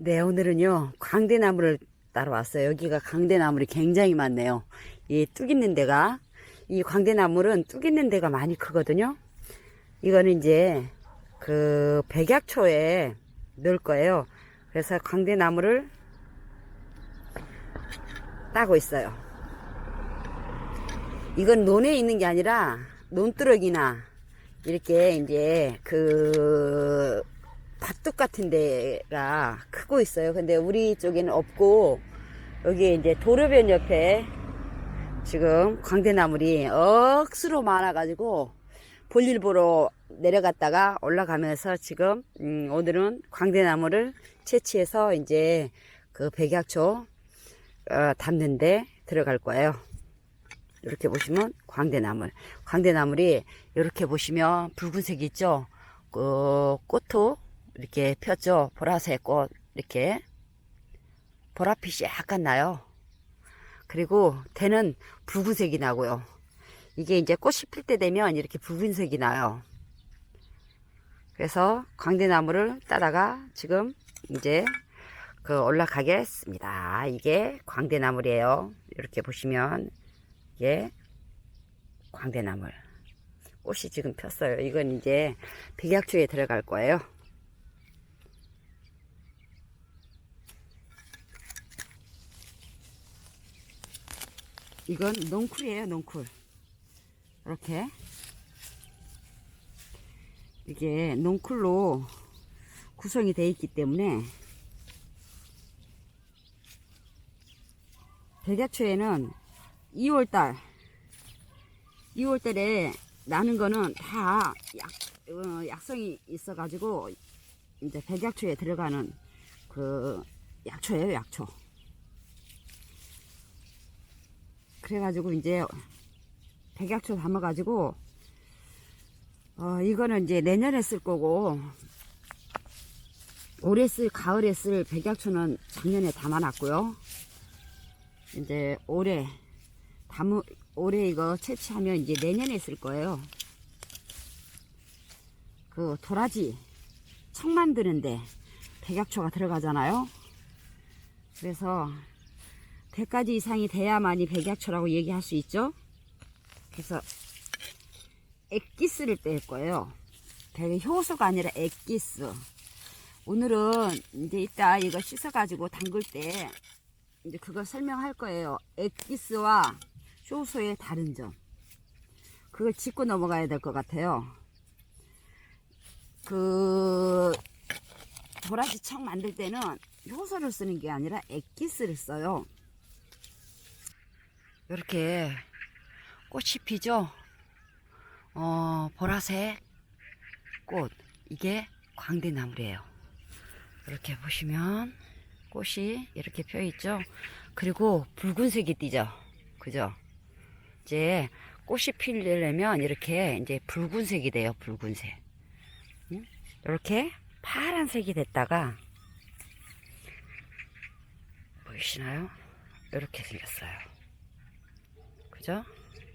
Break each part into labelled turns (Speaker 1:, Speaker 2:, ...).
Speaker 1: 네, 오늘은요, 광대나무를 따러 왔어요. 여기가 광대나물이 굉장히 많네요. 이 뚝 있는 데가, 이 광대나물은 뚝 있는 데가 많이 크거든요. 이거는 이제, 그, 백약초에 넣을 거예요. 그래서 광대나무를 따고 있어요. 이건 논에 있는 게 아니라, 논두럭이나, 이렇게 이제, 그, 밭둑 같은 데가 크고 있어요. 근데 우리 쪽에는 없고, 여기 이제 도로변 옆에 지금 광대나물이 억수로 많아가지고, 볼일 보러 내려갔다가 올라가면서 지금, 음, 오늘은 광대나물을 채취해서 이제 그 백약초, 어, 담는데 들어갈 거예요. 이렇게 보시면 광대나물. 광대나물이 이렇게 보시면 붉은색 있죠? 그 꽃도 이렇게 폈죠. 보라색 꽃 이렇게 보라빛이 약간 나요. 그리고 대는 붉은색이 나고요. 이게 이제 꽃이 필 때 되면 이렇게 붉은색이 나요. 그래서 광대나무를 따다가 지금 이제 그 올라가겠습니다. 이게 광대나물이에요. 이렇게 보시면 이게 광대나물. 꽃이 지금 폈어요. 이건 이제 백약초에 들어갈 거예요. 이건 농쿨이에요, 농쿨. 이렇게. 이게 농쿨로 구성이 되어 있기 때문에 백야초에는 2월달 2월달에 나는 거는 다 약, 어, 약성이 있어 가지고 이제 백약초에 들어가는 그 약초예요, 약초. 그래가지고 이제 백약초 담아가지고 어 이거는 이제 내년에 쓸 거고 올해 쓸 가을에 쓸 백약초는 작년에 담아놨고요. 이제 올해 담 올해 이거 채취하면 이제 내년에 쓸 거예요. 그 도라지 청 만드는데 백약초가 들어가잖아요. 그래서 100가지 이상이 돼야만이 백약초라고 얘기할 수 있죠. 그래서 액기스를 뺄 거예요. 백 효소가 아니라 액기스. 오늘은 이제 이따 이거 씻어가지고 담글 때 이제 그걸 설명할 거예요. 액기스와 효소의 다른 점. 그걸 짚고 넘어가야 될 것 같아요. 그 도라지 청 만들 때는 효소를 쓰는 게 아니라 액기스를 써요. 이렇게 꽃이 피죠? 어, 보라색 꽃. 이게 광대나물이에요. 이렇게 보시면 꽃이 이렇게 펴 있죠? 그리고 붉은색이 띄죠? 그죠? 이제 꽃이 피려면 이렇게 이제 붉은색이 돼요, 붉은색. 응? 이렇게 파란색이 됐다가 보이시나요? 이렇게 생겼어요. 그죠?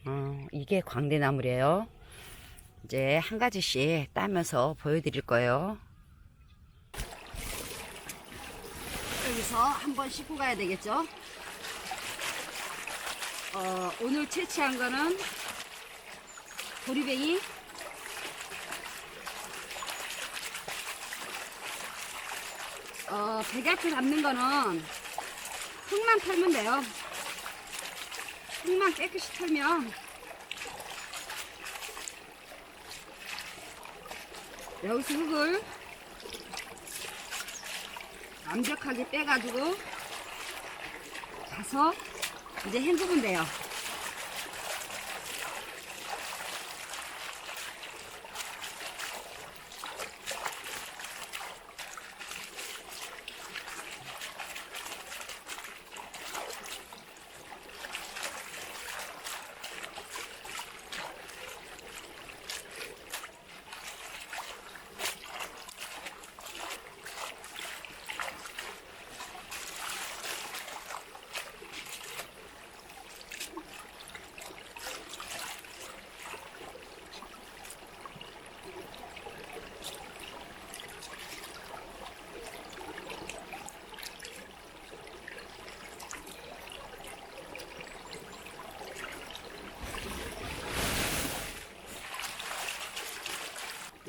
Speaker 1: 어, 이게 광대나물이에요. 이제 한 가지씩 따면서 보여드릴 거예요. 여기서 한번 씻고 가야 되겠죠? 어, 오늘 채취한 거는 보리뱅이 어, 백약초 담는 거는 흙만 털면 돼요. 흙만 깨끗이 털면 여기서 흙을 완벽하게 빼가지고 가서 이제 헹구면 돼요.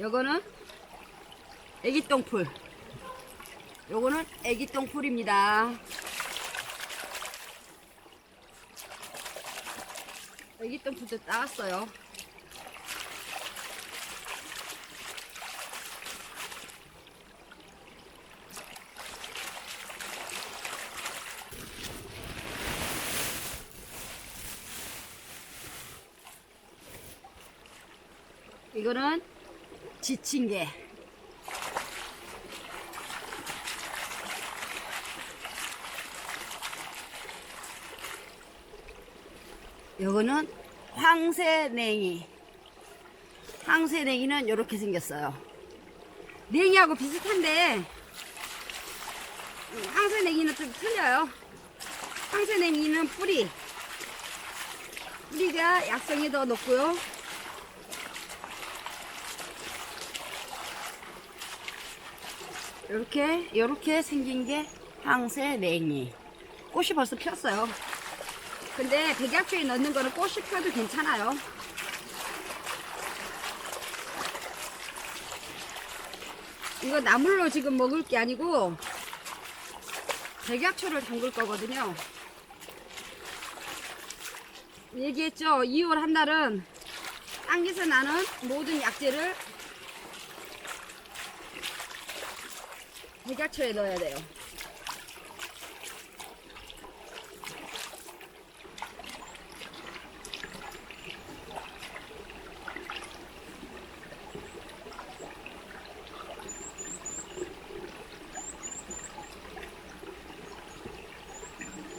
Speaker 1: 요거는 애기 똥풀. 요거는 애기 똥풀입니다. 애기 똥풀도 따왔어요. 이거는 지친 게. 요거는 황새냉이. 황새냉이는 이렇게 생겼어요. 냉이하고 비슷한데 음, 황새냉이는 좀 틀려요. 황새냉이는 뿌리. 뿌리가 약성이 더 높고요. 이렇게 이렇게 생긴 게 황새 냉이. 꽃이 벌써 폈어요. 근데 백약초에 넣는 거는 꽃이 펴도 괜찮아요. 이거 나물로 지금 먹을 게 아니고 백약초를 담글 거거든요. 얘기했죠. 2월 한 달은 땅에서 나는 모든 약재를 백약초에 넣어야 돼요.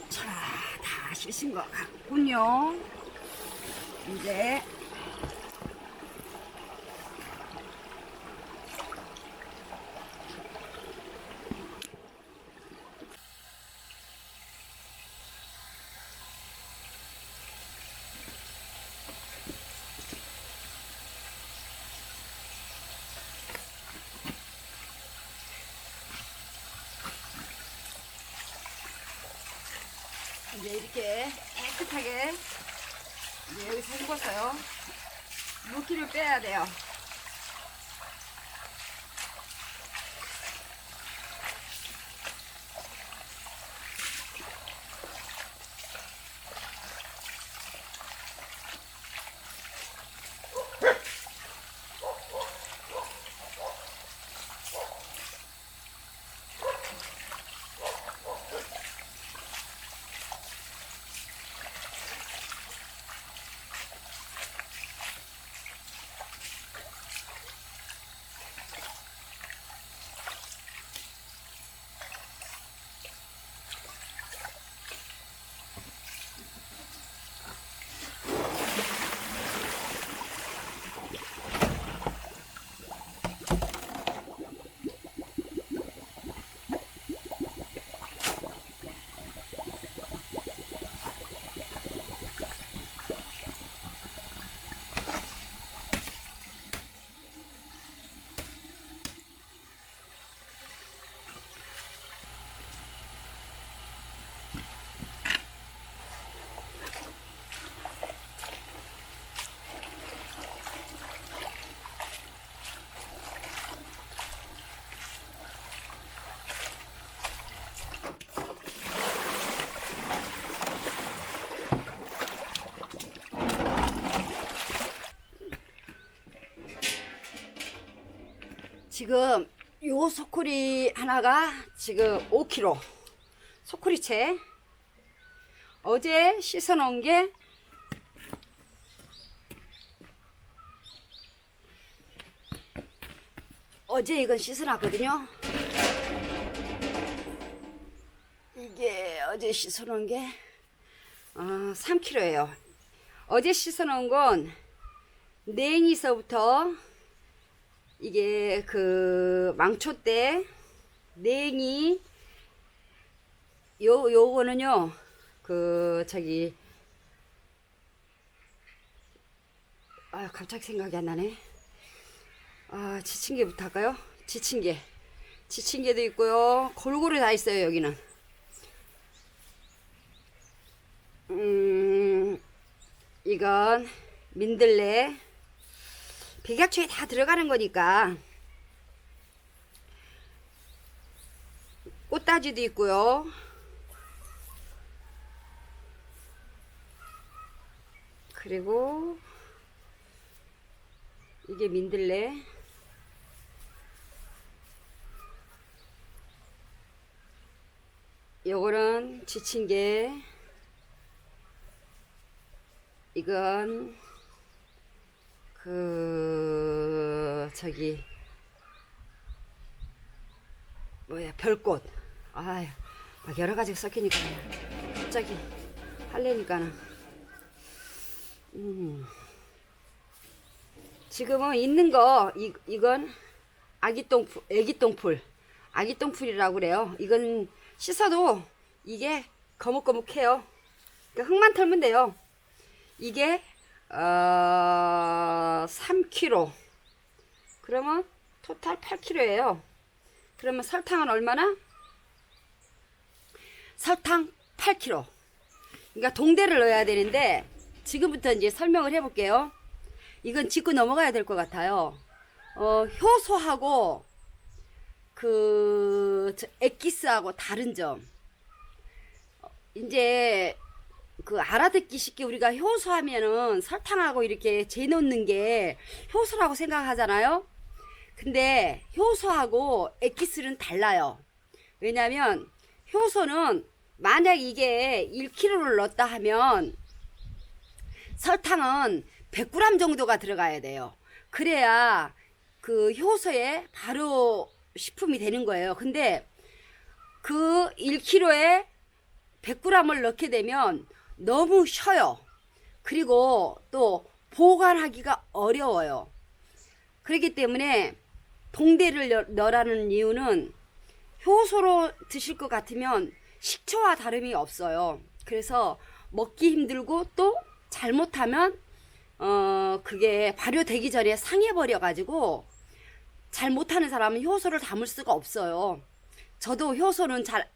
Speaker 1: 자, 다 씻은 것 같군요. 이제 이제 이렇게 깨끗하게 헹궈서요. 물기를 빼야 돼요. 지금 요 소쿠리 하나가 지금 5kg. 소쿠리채. 어제 씻어 놓은 게 어제 이건 씻어 놨거든요. 이게 어제 씻어 놓은 게 어, 3kg예요. 어제 씻어 놓은 건 냉이서부터 이게 그 망초 때 냉이 요 요거는요 그 저기 아 갑자기 생각이 안 나네. 아 지친 게부터 할까요? 지친 게 지친 게도 있고요. 골고루 다 있어요 여기는. 음 이건 민들레 백약초에 다 들어가는 거니까 꽃다지도 있고요. 그리고 이게 민들레. 요거는 지친 게 이건 그 저기 뭐야 별꽃. 아유 막 여러 가지가 섞이니까 갑자기 할래니까는. 음. 지금은 있는 거 이, 이건 아기똥풀 애기똥풀. 아기똥풀이라고 그래요. 이건 씻어도 이게 거뭇거뭇해요. 그러니까 흙만 털면 돼요. 이게 어 3kg 그러면 토탈 8kg예요. 그러면 설탕은 얼마나? 설탕 8kg 그러니까 동대를 넣어야 되는데 지금부터 이제 설명을 해 볼게요. 이건 짚고 넘어가야 될 것 같아요. 어, 효소하고 그 저, 엑기스하고 다른 점. 어, 이제 그 알아듣기 쉽게 우리가 효소하면은 설탕하고 이렇게 재놓는 게 효소라고 생각하잖아요. 근데 효소하고 엑기스는 달라요. 왜냐면 효소는 만약 이게 1kg를 넣었다 하면 설탕은 100g 정도가 들어가야 돼요. 그래야 그 효소에 바로 식품이 되는 거예요. 근데 그 1kg에 100g을 넣게 되면 너무 쉬어요. 그리고 또 보관하기가 어려워요. 그렇기 때문에 동대를 넣- 넣으라는 이유는 효소로 드실 것 같으면 식초와 다름이 없어요. 그래서 먹기 힘들고 또 잘못하면 어 그게 발효되기 전에 상해버려 가지고 잘 못하는 사람은 효소를 담을 수가 없어요. 저도 효소는 잘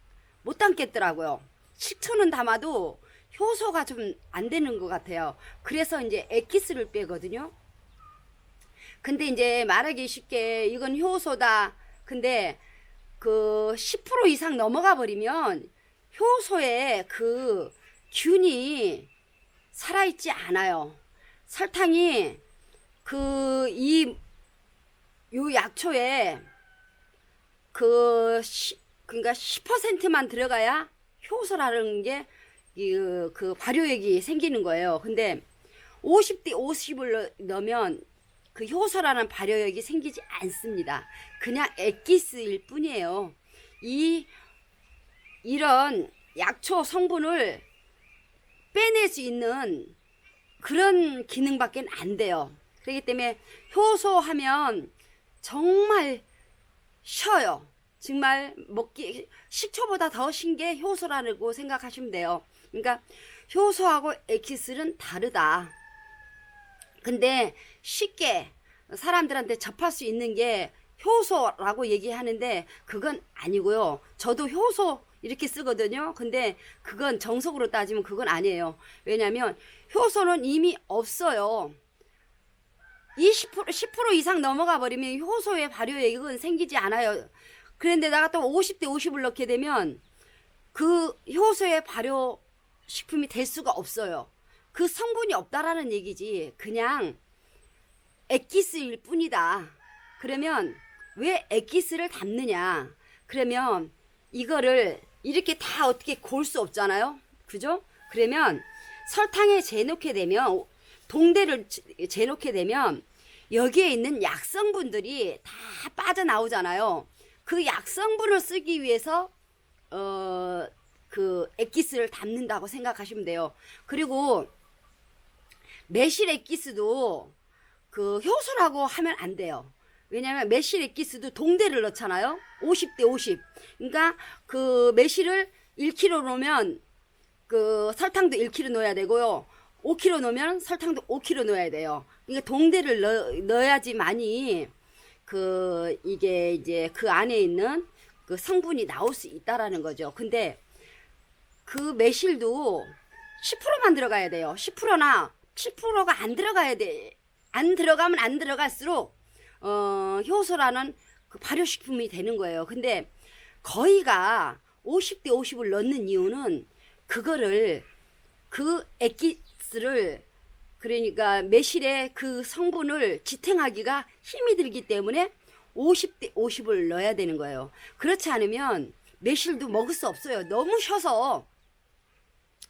Speaker 1: 못 담겠더라고요. 식초는 담아도 효소가 좀 안 되는 것 같아요. 그래서 이제 엑기스를 빼거든요. 근데 이제 말하기 쉽게 이건 효소다. 근데 그 10% 이상 넘어가 버리면 효소에 그 균이 살아있지 않아요. 설탕이 그 이 요 약초에 그 시, 그러니까 10%만 들어가야 효소라는 게 그 그 발효액이 생기는 거예요. 근데 50대 50을 넣으면 그 효소라는 발효액이 생기지 않습니다. 그냥 액기스일 뿐이에요. 이 이런 약초 성분을 빼낼 수 있는 그런 기능밖에 안 돼요. 그렇기 때문에 효소하면 정말 쉬어요. 정말 먹기 식초보다 더 신 게 효소라고 생각하시면 돼요. 그러니까 효소하고 엑기스는 다르다. 근데 쉽게 사람들한테 접할 수 있는 게 효소라고 얘기하는데 그건 아니고요. 저도 효소 이렇게 쓰거든요. 근데 그건 정석으로 따지면 그건 아니에요. 왜냐면 효소는 이미 없어요. 20% 10% 이상 넘어가 버리면 효소의 발효액은 생기지 않아요. 그런데다가 또 50대 50을 넣게 되면 그 효소의 발효 식품이 될 수가 없어요. 그 성분이 없다라는 얘기지. 그냥 액기스일 뿐이다. 그러면 왜 액기스를 담느냐? 그러면 이거를 이렇게 다 어떻게 골 수 없잖아요. 그죠? 그러면 설탕에 재놓게 되면 동대를 재- 재놓게 되면 여기에 있는 약성분들이 다 빠져나오잖아요. 그 약성분을 쓰기 위해서 어 그 액기스를 담는다고 생각하시면 돼요. 그리고 매실 액기스도 그 효소라고 하면 안 돼요. 왜냐면 매실 액기스도 동대를 넣잖아요. 50대 50. 그러니까 그 매실을 1kg 넣으면 그 설탕도 1kg 넣어야 되고요. 5kg 넣으면 설탕도 5kg 넣어야 돼요. 그러니까 동대를 넣, 넣어야지만이 그 이게 이제 그 안에 있는 그 성분이 나올 수 있다라는 거죠. 근데 그 매실도 10%만 들어가야 돼요. 10%나 7%가 안 들어가야 돼. 안 들어가면 안 들어갈수록 어, 효소라는 그 발효식품이 되는 거예요. 근데 거의가 50대 50을 넣는 이유는 그거를 그 액기스를 그러니까 매실의 그 성분을 지탱하기가 힘이 들기 때문에 50대 50을 넣어야 되는 거예요. 그렇지 않으면 매실도 먹을 수 없어요. 너무 쉬어서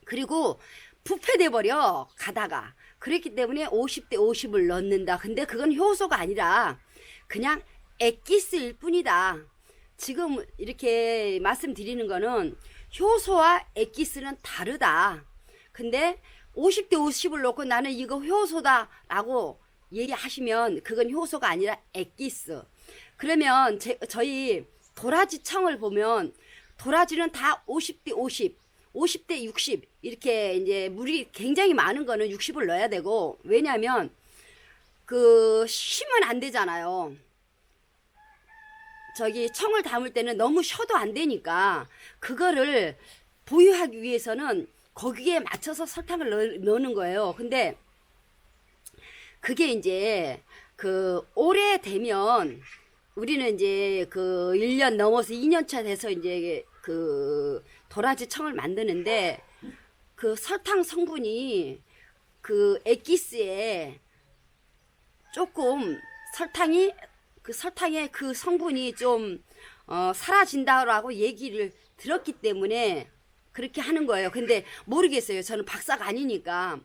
Speaker 1: 그리고 부패돼 버려 가다가 그렇기 때문에 50대 50을 넣는다. 근데 그건 효소가 아니라 그냥 액기스일 뿐이다. 지금 이렇게 말씀드리는 거는 효소와 액기스는 다르다. 근데 50대 50을 놓고 나는 이거 효소다라고 얘기하시면 그건 효소가 아니라 액기스. 그러면 제, 저희 도라지 청을 보면 도라지는 다 50대 50, 50대 60 이렇게 이제 물이 굉장히 많은 거는 60을 넣어야 되고 왜냐하면 그 쉬면 안 되잖아요. 저기 청을 담을 때는 너무 쉬어도 안 되니까 그거를 보유하기 위해서는 거기에 맞춰서 설탕을 넣, 넣는 거예요. 근데 그게 이제 그 오래 되면 우리는 이제 그 1년 넘어서 2년 차 돼서 이제 그 도라지 청을 만드는데 그 설탕 성분이 그 액기스에 조금 설탕이 그 설탕의 그 성분이 좀 어, 사라진다라고 얘기를 들었기 때문에 그렇게 하는 거예요. 근데 모르겠어요. 저는 박사가 아니니까.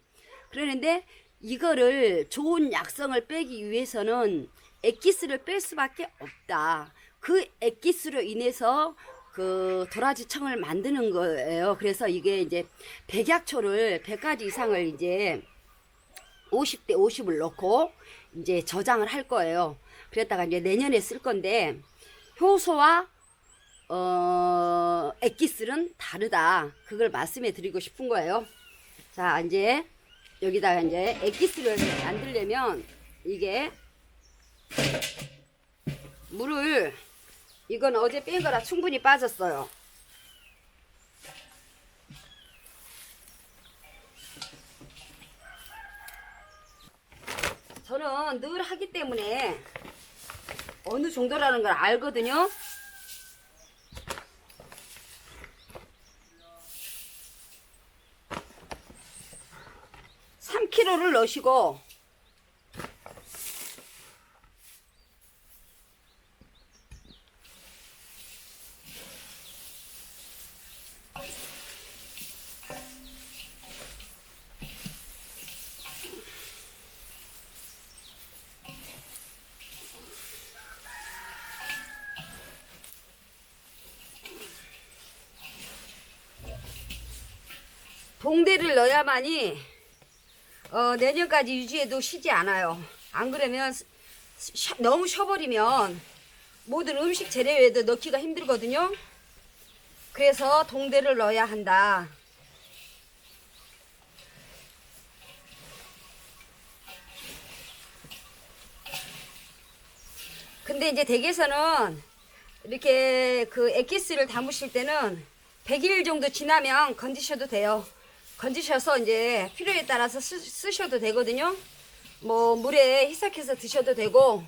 Speaker 1: 그러는데 이거를 좋은 약성을 빼기 위해서는 액기스를 뺄 수밖에 없다. 그 액기스로 인해서 그 도라지 청을 만드는 거예요. 그래서 이게 이제 백약초를 100가지 이상을 이제 50대 50을 넣고 이제 저장을 할 거예요. 그랬다가 이제 내년에 쓸 건데 효소와 어 액기스는 다르다. 그걸 말씀해 드리고 싶은 거예요. 자, 이제 여기다가 이제 액기스를 만들려면 이게 물을 이건 어제 뺀 거라 충분히 빠졌어요. 저는 늘 하기 때문에 어느 정도라는 걸 알거든요. 삼 k g 를 넣으시고 봉대를 넣어야만이 어, 내년까지 유지해도 쉬지 않아요. 안 그러면 쉬- 너무 쉬어버리면 모든 음식 재료에도 넣기가 힘들거든요. 그래서 동대를 넣어야 한다. 근데 이제 댁에서는 이렇게 그 액기스를 담으실 때는 100일 정도 지나면 건지셔도 돼요. 건지셔서 이제 필요에 따라서 쓰, 쓰셔도 되거든요. 뭐 물에 희석해서 드셔도 되고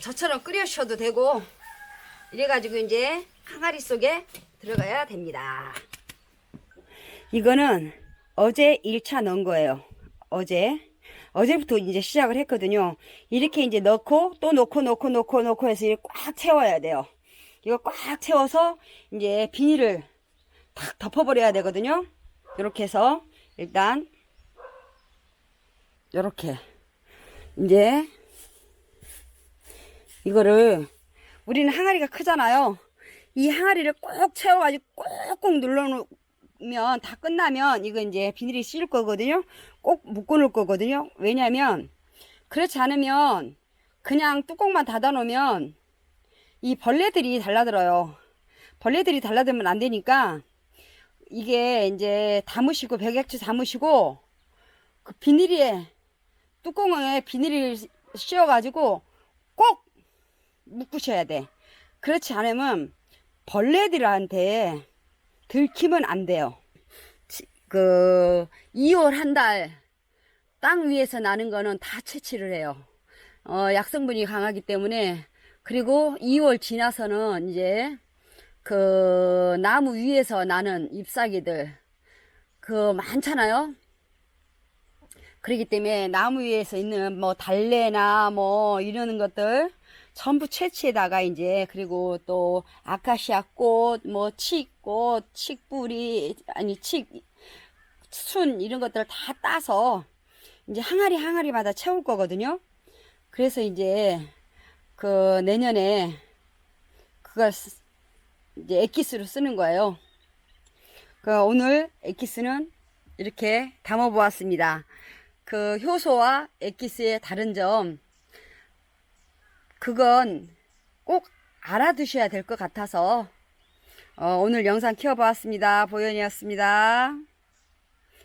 Speaker 1: 저처럼 끓여셔도 되고 이래가지고 이제 항아리 속에 들어가야 됩니다. 이거는 어제 1차 넣은 거예요. 어제. 어제부터 이제 시작을 했거든요. 이렇게 이제 넣고 또 넣고 넣고 넣고 넣고 해서 꽉 채워야 돼요. 이거 꽉 채워서 이제 비닐을 탁 덮어버려야 되거든요. 이렇게 해서 일단 이렇게 이제 이거를 우리는 항아리가 크잖아요. 이 항아리를 꼭 채워가지고 꾹꾹 눌러놓으면 다 끝나면 이거 이제 비닐이 씌울 거거든요. 꼭 묶어놓을 거거든요. 왜냐면 그렇지 않으면 그냥 뚜껑만 닫아놓으면 이 벌레들이 달라들어요. 벌레들이 달라들면 안 되니까 이게 이제 담으시고 백약초 담으시고 그 비닐에 뚜껑에 비닐을 씌워가지고 꼭 묶으셔야 돼. 그렇지 않으면 벌레들한테 들키면 안 돼요. 그 2월 한 달 땅 위에서 나는 거는 다 채취를 해요. 어, 약성분이 강하기 때문에 그리고 2월 지나서는 이제 그 나무 위에서 나는 잎사귀들 그 많잖아요. 그렇기 때문에 나무 위에서 있는 뭐 달래나 뭐 이러는 것들 전부 채취에다가 이제 그리고 또 아카시아 꽃, 뭐 칡꽃, 칡뿌리 아니 칡순 이런 것들 다 따서 이제 항아리 항아리마다 채울 거거든요. 그래서 이제 그 내년에 그걸 쓰- 이제 엑기스로 쓰는 거예요. 그 오늘 엑기스는 이렇게 담아 보았습니다. 그 효소와 엑기스의 다른 점 그건 꼭 알아두셔야 될 것 같아서 어, 오늘 영상 키워보았습니다. 보현이었습니다.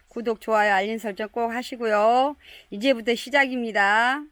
Speaker 1: 구독, 좋아요, 알림 설정 꼭 하시고요. 이제부터 시작입니다.